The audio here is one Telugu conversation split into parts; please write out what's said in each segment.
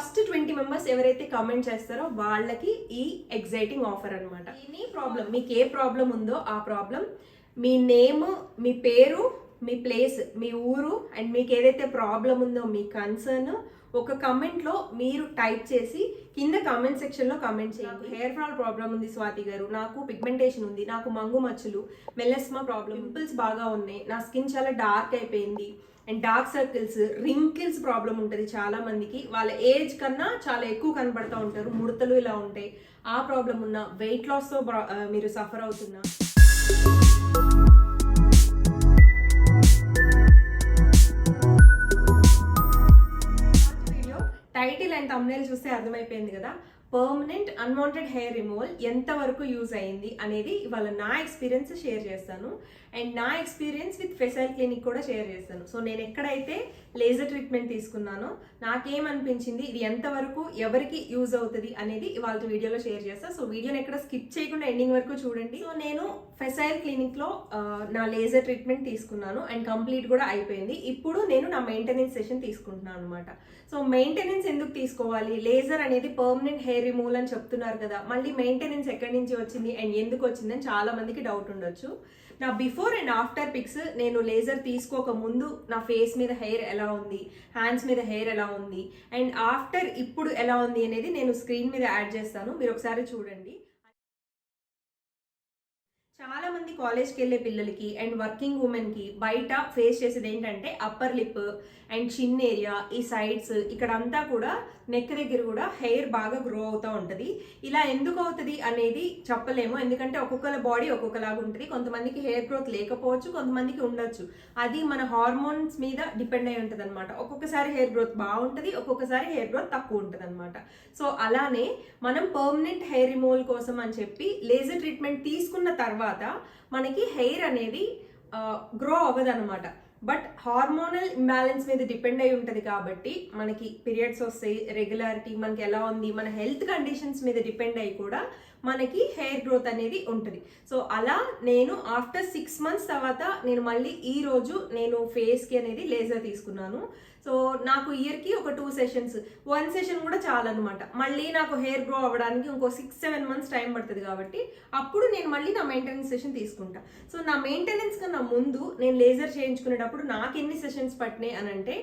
ఫస్ట్ ట్వంటీ మెంబర్స్ ఎవరైతే కామెంట్ చేస్తారో వాళ్ళకి ఈ ఎగ్జైటింగ్ ఆఫర్ అనమాట ఎనీ ప్రాబ్లం మీకు ఏ ప్రాబ్లం ఉందో ఆ ప్రాబ్లం మీ నేమ్ మీ పేరు మీ ప్లేస్ మీ ఊరు అండ్ మీకు ఏదైతే ప్రాబ్లం ఉందో మీ కన్సర్న్ ఒక కమెంట్లో మీరు టైప్ చేసి కింద కామెంట్ సెక్షన్లో కామెంట్ చేయండి. హెయిర్ ఫాల్ ప్రాబ్లం ఉంది స్వాతి గారు నాకు పిగ్మెంటేషన్ ఉంది నాకు మంగు మచ్చలు మెల్లెస్మా ప్రాబ్లం పింపుల్స్ బాగా ఉన్నాయి నా స్కిన్ చాలా డార్క్ అయిపోయింది. And dark circles wrinkles problem ఉంటుంది చాలా మందికి వాళ్ళ ఏజ్ కన్నా చాలా ఎక్కువ కనబడతా ఉంటారు ముడతలు ఇలా ఉంటాయి. ఆ ప్రాబ్లం ఉన్న వెయిట్ లాస్తో మీరు సఫర్ అవుతున్నా. అర్థమైపోయింది కదా? పర్మనెంట్ అన్వాంటెడ్ హెయిర్ రిమూవల్ ఎంతవరకు యూజ్ అయింది అనేది ఇవాళ నా ఎక్స్పీరియన్స్ షేర్ చేస్తాను. అండ్ నా ఎక్స్పీరియన్స్ విత్ ఫెసైల్ క్లినిక్ కూడా షేర్ చేస్తాను. సో నేను ఎక్కడైతే లేజర్ ట్రీట్మెంట్ తీసుకున్నానో నాకేమనిపించింది ఇది ఎంతవరకు ఎవరికి యూజ్ అవుతుంది అనేది ఇవాళ వీడియోలో షేర్ చేస్తాను సో వీడియోని ఎక్కడ స్కిప్ చేయకుండా ఎండింగ్ వరకు చూడండి. సో నేను ఫెసైల్ క్లినిక్లో నా లేజర్ ట్రీట్మెంట్ తీసుకున్నాను అండ్ కంప్లీట్ కూడా అయిపోయింది. ఇప్పుడు నేను నా మెయింటెనెన్స్ సెషన్ తీసుకుంటున్నాను అనమాట సో మెయింటెనెన్స్ ఎందుకు తీసుకోవాలి? లేజర్ అనేది పర్మనెంట్ హెయిర్ రిమూవల్ అని చెప్తున్నారు కదా. మళ్ళీ మెయింటెనెన్స్ ఎక్కడి నుంచి వచ్చింది? అండ్ ఎందుకు వచ్చిందని చాలా మందికి డౌట్ ఉండొచ్చు. నా బిఫోర్ అండ్ ఆఫ్టర్ పిక్స్ నేను లేజర్ తీసుకోక ముందు నా ఫేస్ మీద హెయిర్ ఎలా ఉంది హ్యాండ్స్ మీద హెయిర్ ఎలా ఉంది అండ్ ఆఫ్టర్ ఇప్పుడు ఎలా ఉంది అనేది నేను స్క్రీన్ మీద యాడ్ చేస్తాను. మీరు ఒకసారి చూడండి. చాలా మంది కాలేజ్కి వెళ్ళే పిల్లలకి అండ్ వర్కింగ్ ఉమెన్కి బయట ఫేస్ చేసేది ఏంటంటే upper lip and chin area ఈ సైడ్స్ ఇక్కడ అంతా కూడా నెక్ దగ్గర కూడా హెయిర్ బాగా గ్రో అవుతూ ఉంటుంది. ఇలా ఎందుకు అవుతుంది అనేది చెప్పలేము. ఎందుకంటే ఒక్కొక్కల బాడీ ఒక్కొక్కలాగా ఉంటుంది. కొంతమందికి హెయిర్ గ్రోత్ లేకపోవచ్చు కొంతమందికి ఉండొచ్చు. అది మన హార్మోన్స్ మీద డిపెండ్ అయి ఉంటుంది అనమాట ఒక్కొక్కసారి హెయిర్ గ్రోత్ బాగుంటుంది ఒక్కొక్కసారి హెయిర్ గ్రోత్ తక్కువ ఉంటుంది అనమాట సో అలానే మనం పర్మనెంట్ హెయిర్ రిమూవల్ కోసం అని చెప్పి లేజర్ ట్రీట్మెంట్ తీసుకున్న తర్వాత మనకి హెయిర్ అనేది గ్రో అవ్వదనమాట బట్ హార్మోనల్ ఇంబ్యాలెన్స్ మీద డిపెండ్ అయి ఉంటుంది కాబట్టి మనకి పీరియడ్స్ వస్తాయి రెగ్యులారిటీ మనకి ఎలా ఉంది మన హెల్త్ కండిషన్స్ మీద డిపెండ్ అయ్యి కూడా మనకి హెయిర్ గ్రోత్ అనేది ఉంటుంది. సో అలా నేను ఆఫ్టర్ సిక్స్ మంత్స్ తర్వాత నేను మళ్ళీ ఈ రోజు నేను ఫేస్కి అనేది లేజర్ తీసుకున్నాను. సో నాకు ఇయర్కి ఒక టూ సెషన్స్ వన్ సెషన్ కూడా చాలన్నమాట. మళ్ళీ నాకు హెయిర్ గ్రో అవ్వడానికి ఇంకో సిక్స్ సెవెన్ మంత్స్ టైం పడుతుంది కాబట్టి అప్పుడు నేను మళ్ళీ నా మెయింటెనెన్స్ సెషన్ తీసుకుంటా. సో నా మెయింటెనెన్స్ కన్నా ముందు నేను లేజర్ చేయించుకునేటప్పుడు నాకు ఎన్ని సెషన్స్ పట్టినాయి అని అంటే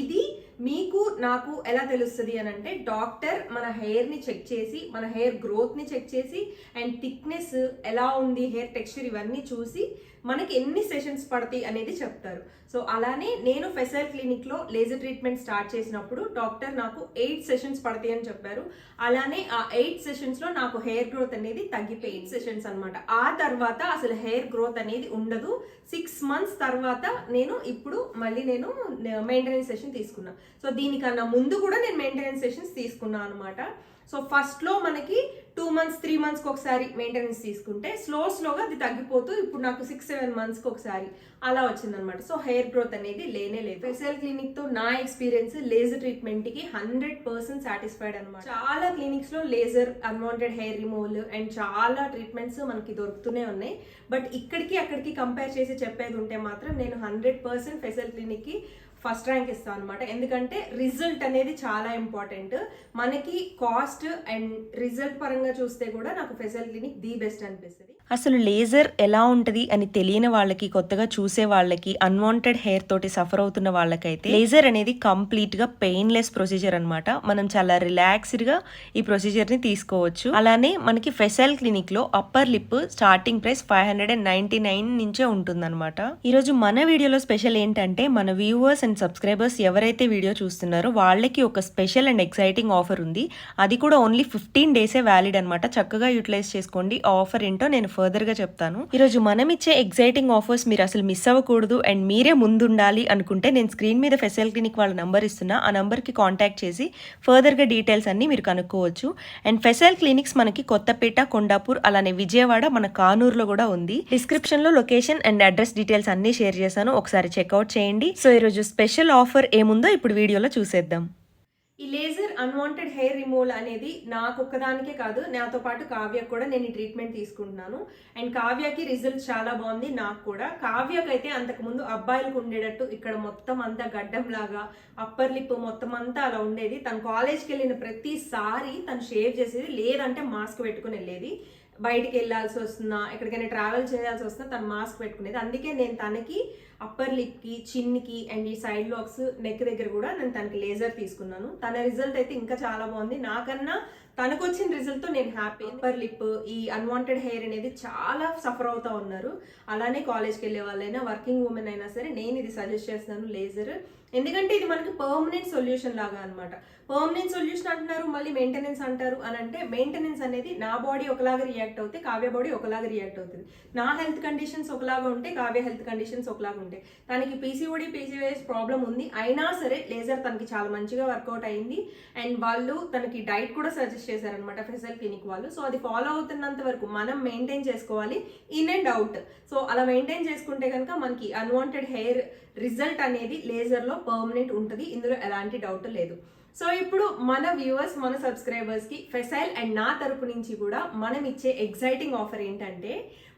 ఇది మీకు నాకు ఎలా తెలుస్తుంది అని అంటే డాక్టర్ మన హెయిర్ని చెక్ చేసి మన హెయిర్ గ్రోత్ని చెక్ చేసి అండ్ థిక్నెస్ ఎలా ఉంది హెయిర్ టెక్స్చర్ ఇవన్నీ చూసి మనకి ఎన్ని సెషన్స్ పడతాయి అనేది చెప్తారు. సో అలానే నేను ఫెసల్ క్లినిక్లో లేజర్ ట్రీట్మెంట్ స్టార్ట్ చేసినప్పుడు డాక్టర్ నాకు ఎయిట్ సెషన్స్ పడతాయి అని చెప్పారు. అలానే ఆ ఎయిట్ సెషన్స్లో నాకు హెయిర్ గ్రోత్ అనేది తగ్గిపోయి ఎయిట్ సెషన్స్ అనమాట ఆ తర్వాత అసలు హెయిర్ గ్రోత్ అనేది ఉండదు. సిక్స్ మంత్స్ తర్వాత నేను ఇప్పుడు మళ్ళీ నేను మెయింటెనెన్స్ సెషన్ తీసుకున్నా. సో దీనికన్నా ముందు కూడా నేను మెయింటెనెన్స్ సెషన్స్ తీసుకున్నాను అనమాట సో ఫస్ట్లో మనకి టూ మంత్స్ త్రీ మంత్స్కి ఒకసారి మెయింటెనెన్స్ తీసుకుంటే స్లో స్లోగా అది తగ్గిపోతూ ఇప్పుడు నాకు సిక్స్ సెవెన్ మంత్స్కి ఒకసారి అలా వచ్చిందనమాట సో హెయిర్ గ్రోత్ అనేది లేనే లేదు. ఫెసియల్ క్లినిక్తో నా ఎక్స్పీరియన్స్ లేజర్ ట్రీట్మెంట్కి హండ్రెడ్ పర్సెంట్ సాటిస్ఫైడ్ అనమాట చాలా క్లినిక్స్లో laser unwanted hair removal and చాలా ట్రీట్మెంట్స్ మనకి దొరుకుతూనే ఉన్నాయి. బట్ ఇక్కడికి అక్కడికి కంపేర్ చేసి చెప్పేది ఉంటే మాత్రం నేను హండ్రెడ్ పర్సెంట్ ఫెసియల్ క్లినిక్కి ఫస్ట్ ర్యాంక్ ఇస్తాను అనమాట ఎందుకంటే రిజల్ట్ అనేది చాలా ఇంపార్టెంట్. మనకి కాస్ట్ అండ్ రిజల్ట్ పరంగా చూస్తే కూడా నాకు ఫెసల్ క్లినిక్ ది బెస్ట్ అనిపిస్తుంది. అసలు లేజర్ ఎలా ఉంటుంది అని తెలియని వాళ్ళకి కొత్తగా చూసే వాళ్ళకి అన్వాంటెడ్ హెయిర్ తోటి సఫర్ అవుతున్న వాళ్ళకైతే లేజర్ అనేది కంప్లీట్గా పెయిన్లెస్ ప్రొసీజర్ అనమాట మనం చాలా రిలాక్స్డ్గా ఈ ప్రొసీజర్ని తీసుకోవచ్చు. అలానే మనకి facial క్లినిక్లో upper lip starting price five hundred and ninety nine నుంచే ఉంటుందన్నమాట. ఈ రోజు మన వీడియోలో స్పెషల్ ఏంటంటే మన వ్యూవర్స్ అండ్ సబ్స్క్రైబర్స్ ఎవరైతే వీడియో చూస్తున్నారో వాళ్ళకి ఒక స్పెషల్ అండ్ ఎక్సైటింగ్ ఆఫర్ ఉంది. అది కూడా ఓన్లీ ఫిఫ్టీన్ డేసే వ్యాలిడ్ అనమాట చక్కగా యూటిలైజ్ చేసుకోండి. ఆఫర్ ఏంటో నేను ఫర్దర్గా చెప్తాను. ఈరోజు మనం ఇచ్చే ఎక్సైటింగ్ ఆఫర్స్ మీరు అసలు మిస్ అవ్వకూడదు. అండ్ మీరే ముందుండాలి అనుకుంటే నేను స్క్రీన్ మీద ఫెసల్ క్లినిక్ వాళ్ళ నంబర్ ఇస్తున్నా. ఆ నంబర్కి కాంటాక్ట్ చేసి ఫర్దర్గా డీటెయిల్స్ అన్ని మీరు కనుక్కోవచ్చు. అండ్ ఫెసల్ క్లినిక్స్ మనకి కొత్తపేట కొండాపూర్ అలానే విజయవాడ మన కానూరులో కూడా ఉంది. డిస్క్రిప్షన్లో లొకేషన్ అండ్ అడ్రస్ డీటెయిల్స్ అన్ని షేర్ చేశాను. ఒకసారి చెక్అవుట్ చేయండి. సో ఈరోజు స్పెషల్ ఆఫర్ ఏముందో ఇప్పుడు వీడియోలో చూసేద్దాం. ఈ లేజర్ అన్వాంటెడ్ హెయిర్ రిమూవల్ అనేది నాకు ఒక్కదానికే కాదు నాతో పాటు కావ్యకు కూడా నేను ఈ ట్రీట్మెంట్ తీసుకుంటున్నాను. అండ్ కావ్యకి రిజల్ట్ చాలా బాగుంది నాకు కూడా. కావ్యకి అయితే అంతకుముందు అబ్బాయిలకు ఉండేటట్టు ఇక్కడ మొత్తం అంతా గడ్డం లాగా అప్పర్ లిప్ మొత్తం అంతా అలా ఉండేది. తను కాలేజ్కి వెళ్ళిన ప్రతిసారి తను షేవ్ చేసేది లేదంటే మాస్క్ పెట్టుకుని వెళ్ళేది. బయటికి వెళ్ళాల్సి వస్తున్నా ఎక్కడికైనా ట్రావెల్ చేయాల్సి వస్తున్నా తను మాస్క్ పెట్టుకునేది. అందుకే నేను తనకి అప్పర్ లిప్కి చిన్కి అండ్ ఈ సైడ్ లాక్స్ నెక్ దగ్గర కూడా నేను తనకి లేజర్ తీసుకున్నాను. తన రిజల్ట్ అయితే ఇంకా చాలా బాగుంది. నాకన్నా తనకు వచ్చిన రిజల్ట్తో నేను హ్యాపీ అప్పర్ లిప్ ఈ అన్వాంటెడ్ హెయిర్ అనేది చాలా సఫర్ అవుతా ఉన్నారు. అలానే కాలేజ్కి వెళ్ళే వాళ్ళైనా వర్కింగ్ ఉమెన్ అయినా సరే నేను ఇది సజెస్ట్ చేస్తున్నాను లేజర్ ఎందుకంటే ఇది మనకి పర్మనెంట్ సొల్యూషన్ లాగా అనమాట పర్మనెంట్ సొల్యూషన్ అంటున్నారు మళ్ళీ మెయింటెనెన్స్ అంటారు అని అంటే మెయింటెనెన్స్ అనేది నా బాడీ ఒకలాగా రియాక్ట్ అవుతే కావ్య బాడీ ఒకలాగా రియాక్ట్ అవుతుంది. నా హెల్త్ కండిషన్స్ ఒకలాగా ఉంటే కావ్య హెల్త్ కండిషన్స్ ఒకలాగా ఉంటాయి. తనకి పీసీఓడి పీసీఓఎస్ ప్రాబ్లం ఉంది. అయినా సరే లేజర్ తనకి చాలా మంచిగా వర్కౌట్ అయింది. అండ్ వాళ్ళు తనకి డైట్ కూడా సజెస్ట్ చేశారనమాట ఫెసల్ క్లినిక్ వాళ్ళు. సో అది ఫాలో అవుతున్నంత వరకు మనం మెయింటైన్ చేసుకోవాలి ఇన్ అండ్ అవుట్ సో అలా మెయింటైన్ చేసుకుంటే కనుక మనకి అన్వాంటెడ్ హెయిర్ రిజల్ట్ అనేది లేజర్లో పర్మనెంట్ ఉంటుంది. ఇందులో ఎలాంటి డౌట్ లేదు. సో ఇప్పుడు మన వ్యూవర్స్ మన సబ్స్క్రైబర్స్కి ఫెసైల్ అండ్ నా తరపు నుంచి కూడా మనం ఇచ్చే ఎగ్జైటింగ్ ఆఫర్ ఏంటంటే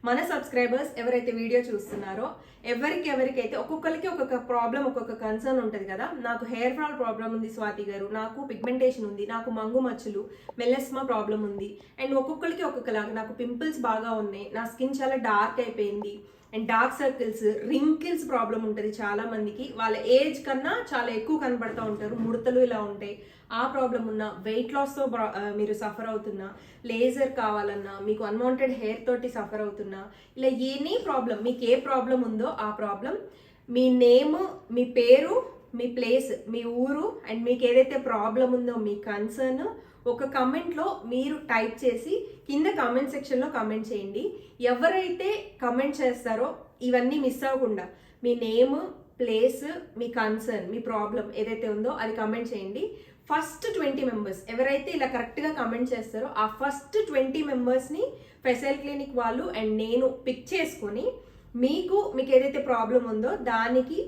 మన సబ్స్క్రైబర్స్ ఎవరైతే వీడియో చూస్తున్నారో ఎవరికి ఎవరికైతే ఒక్కొక్కరికి ఒక్కొక్క ప్రాబ్లం ఒక్కొక్క కన్సర్న్ ఉంటుంది కదా నాకు హెయిర్ ఫాల్ ప్రాబ్లం ఉంది స్వాతి గారు నాకు పిగ్మెంటేషన్ ఉంది నాకు మంగు మచ్చలు మెల్లెస్మా ప్రాబ్లం ఉంది అండ్ ఒక్కొక్కరికి ఒక్కొక్కలాగా నాకు పింపుల్స్ బాగా ఉన్నాయి నా స్కిన్ చాలా డార్క్ అయిపోయింది and dark circles wrinkles problem ఉంటుంది చాలా మందికి. వాళ్ళ ఏజ్ కన్నా చాలా ఎక్కువ కనబడుతూ ఉంటారు. ముడతలు ఇలా ఉంటాయి. ఆ ప్రాబ్లం ఉన్న వెయిట్ లాస్తో మీరు సఫర్ అవుతున్నా లేజర్ కావాలన్నా మీకు అన్వాంటెడ్ హెయిర్ తోటి సఫర్ అవుతున్నా ఇలా ఎనీ ప్రాబ్లం మీకు ఏ ప్రాబ్లం ఉందో ఆ ప్రాబ్లం మీ నేమ్ మీ పేరు మీ ప్లేస్ మీ ఊరు అండ్ మీకు ఏదైతే ప్రాబ్లం ఉందో మీ కన్సర్న్ ఒక కమెంట్లో మీరు టైప్ చేసి కింద కామెంట్ సెక్షన్లో కమెంట్ చేయండి. ఎవరైతే కమెంట్ చేస్తారో ఇవన్నీ మిస్ అవ్వకుండా మీ నేమ్ ప్లేస్ మీ కన్సర్న్ మీ ప్రాబ్లం ఏదైతే ఉందో అది కమెంట్ చేయండి. ఫస్ట్ ట్వంటీ మెంబర్స్ ఎవరైతే ఇలా కరెక్ట్గా కమెంట్ చేస్తారో ఆ ఫస్ట్ ట్వంటీ మెంబర్స్ని ఫెసల్ క్లినిక్ వాళ్ళు అండ్ నేను పిక్ చేసుకొని మీకు మీకు ఏదైతే ప్రాబ్లం ఉందో దానికి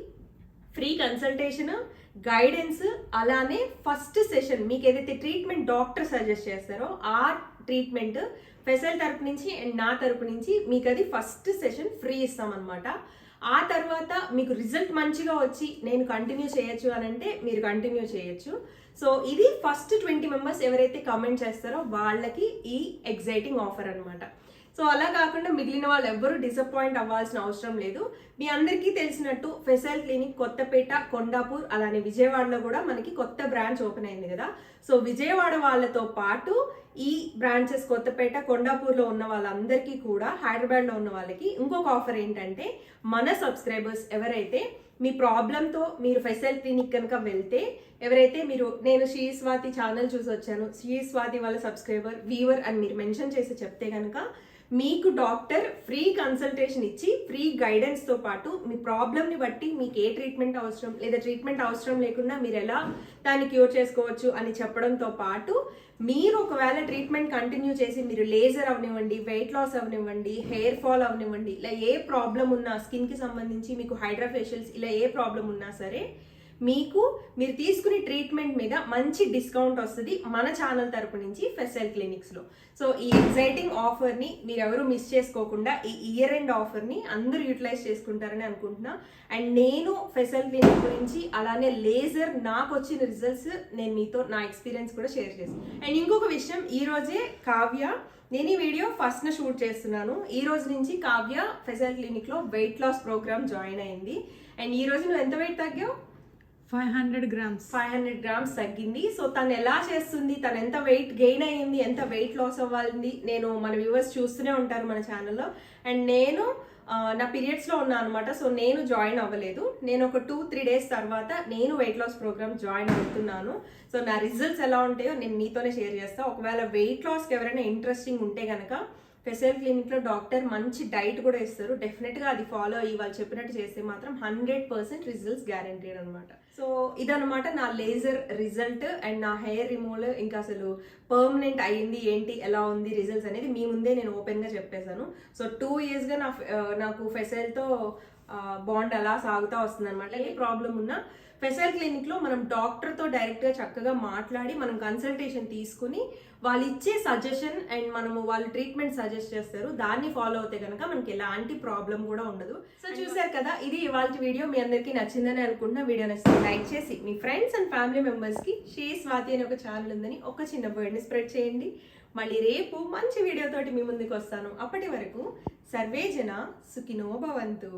ఫ్రీ కన్సల్టేషన్ గైడెన్స్ అలానే ఫస్ట్ సెషన్ మీకు ఏదైతే ట్రీట్మెంట్ డాక్టర్ సజెస్ట్ చేస్తారో ఆ ట్రీట్మెంట్ ఫెసల్ తరపు నుంచి అండ్ నా తరపు నుంచి మీకు అది ఫస్ట్ సెషన్ ఫ్రీ ఇస్తామన్నమాట. ఆ తర్వాత మీకు రిజల్ట్ మంచిగా వచ్చి నేను కంటిన్యూ చేయొచ్చు అని అంటే మీరు కంటిన్యూ చేయొచ్చు. సో ఇది ఫస్ట్ ట్వంటీ మెంబర్స్ ఎవరైతే కమెంట్ చేస్తారో వాళ్ళకి ఈ ఎగ్జైటింగ్ ఆఫర్ అనమాట సో అలా కాకుండా మిగిలిన వాళ్ళు ఎవ్వరూ డిసప్పాయింట్ అవ్వాల్సిన అవసరం లేదు. మీ అందరికీ తెలిసినట్టు ఫెసల్ క్లినిక్ కొత్తపేట కొండాపూర్ అలానే విజయవాడలో కూడా మనకి కొత్త బ్రాంచ్ ఓపెన్ అయింది కదా. సో విజయవాడ వాళ్ళతో పాటు ఈ బ్రాంచెస్ కొత్తపేట కొండాపూర్లో ఉన్న వాళ్ళందరికీ కూడా హైదరాబాద్లో ఉన్న వాళ్ళకి ఇంకొక ఆఫర్ ఏంటంటే మన సబ్స్క్రైబర్స్ ఎవరైతే మీ ప్రాబ్లంతో మీరు ఫెసల్ క్లినిక్ కనుక వెళ్తే ఎవరైతే మీరు నేను శ్రీ స్వాతి ఛానల్ చూసి వచ్చాను శ్రీ స్వాతి వాళ్ళ సబ్స్క్రైబర్ వీవర్ అని మీరు మెన్షన్ చేసి చెప్తే కనుక మీకు డాక్టర్ ఫ్రీ కన్సల్టేషన్ ఇచ్చి ఫ్రీ గైడెన్స్తో పాటు మీ ప్రాబ్లమ్ని బట్టి మీకు ఏ ట్రీట్మెంట్ అవసరం లేదా ట్రీట్మెంట్ అవసరం లేకుండా మీరు ఎలా దాన్ని క్యూర్ చేసుకోవచ్చు అని చెప్పడంతో పాటు మీరు ఒకవేళ ట్రీట్మెంట్ కంటిన్యూ చేసి మీరు లేజర్ అవనివ్వండి వెయిట్ లాస్ అవనివ్వండి హెయిర్ ఫాల్ అవనివ్వండి ఇలా ఏ ప్రాబ్లం ఉన్నా స్కిన్కి సంబంధించి మీకు హైడ్రాఫేషియల్స్ ఇలా ఏ ప్రాబ్లం ఉన్నా సరే మీకు మీరు తీసుకునే ట్రీట్మెంట్ మీద మంచి డిస్కౌంట్ వస్తుంది మన ఛానల్ తరపు నుంచి ఫెసల్ క్లినిక్స్లో సో ఈ ఎగ్జైటింగ్ ఆఫర్ని మీరు ఎవరు మిస్ చేసుకోకుండా ఈ ఇయర్ ఎండ్ ఆఫర్ని అందరూ యూటిలైజ్ చేసుకుంటారని అనుకుంటున్నా. అండ్ నేను ఫెసల్ క్లినిక్ గురించి అలానే లేజర్ నాకు వచ్చిన రిజల్ట్స్ నేను మీతో నా ఎక్స్పీరియన్స్ కూడా షేర్ చేస్తాను. అండ్ ఇంకొక విషయం ఈ రోజే కావ్య నేను ఈ వీడియో ఫస్ట్ షూట్ చేస్తున్నాను. ఈ రోజు నుంచి కావ్య ఫెసల్ క్లినిక్లో వెయిట్ లాస్ ప్రోగ్రామ్ జాయిన్ అయింది. అండ్ ఈ రోజు నువ్వు ఎంత weight తగ్గావు? Five hundred grams five hundred grams తగ్గింది. సో తను ఎలా చేస్తుంది? తను ఎంత వెయిట్ గెయిన్ అయ్యింది? ఎంత వెయిట్ లాస్ అవ్వాలి నేను మన వ్యూవర్స్ చూస్తూనే ఉంటారు మన ఛానల్లో అండ్ నేను నా పీరియడ్స్లో ఉన్నా అనమాట సో నేను జాయిన్ అవ్వలేదు. నేను ఒక టూ త్రీ డేస్ తర్వాత నేను వెయిట్ లాస్ ప్రోగ్రామ్ జాయిన్ అవుతున్నాను. సో నా రిజల్ట్స్ ఎలా ఉంటాయో నేను మీతోనే షేర్ చేస్తాను ఒకవేళ వెయిట్ లాస్కి ఎవరైనా ఇంట్రెస్టింగ్ ఉంటే కనుక ఫెసల్ క్లినిక్లో డాక్టర్ మంచి డైట్ కూడా ఇస్తారు. డెఫినెట్గా అది ఫాలో అయ్యి వాళ్ళు చెప్పినట్టు చేస్తే మాత్రం హండ్రెడ్ పర్సెంట్ రిజల్ట్స్ గ్యారంటీడ్ అనమాట సో ఇదనమాట నా లేజర్ రిజల్ట్ అండ్ నా హెయిర్ రిమూవల్ ఇంకా అసలు పర్మనెంట్ అయ్యింది ఏంటి ఎలా ఉంది రిజల్ట్స్ అనేది మీ ముందే నేను ఓపెన్గా చెప్పేశాను. సో టూ ఇయర్స్గా నా నాకు ఫెసల్తో బాండ్ అలా సాగుతూ వస్తుంది అనమాట ఏ ప్రాబ్లం ఉన్నా ఫెసల్ క్లినిక్లో మనం డాక్టర్తో డైరెక్ట్గా చక్కగా మాట్లాడి మనం కన్సల్టేషన్ తీసుకుని వాళ్ళు ఇచ్చే సజెషన్ అండ్ మనము వాళ్ళు ట్రీట్మెంట్ సజెస్ట్ చేస్తారు. దాన్ని ఫాలో అవుతే కనుక మనకి ఎలాంటి ప్రాబ్లం కూడా ఉండదు. సో చూసారు కదా ఇది ఇవాళ వీడియో మీ అందరికీ నచ్చిందని అనుకుంటున్నా. వీడియో నచ్చితే లైక్ చేసి మీ ఫ్రెండ్స్ అండ్ ఫ్యామిలీ మెంబర్స్కి షీ స్వాతి అనే ఒక ఛానల్ ఉందని ఒక చిన్న వర్డ్ని స్ప్రెడ్ చేయండి. మళ్ళీ రేపు మంచి వీడియోతోటి మీ ముందుకు వస్తాను. అప్పటి వరకు సర్వే జన సుఖినో భవంతు.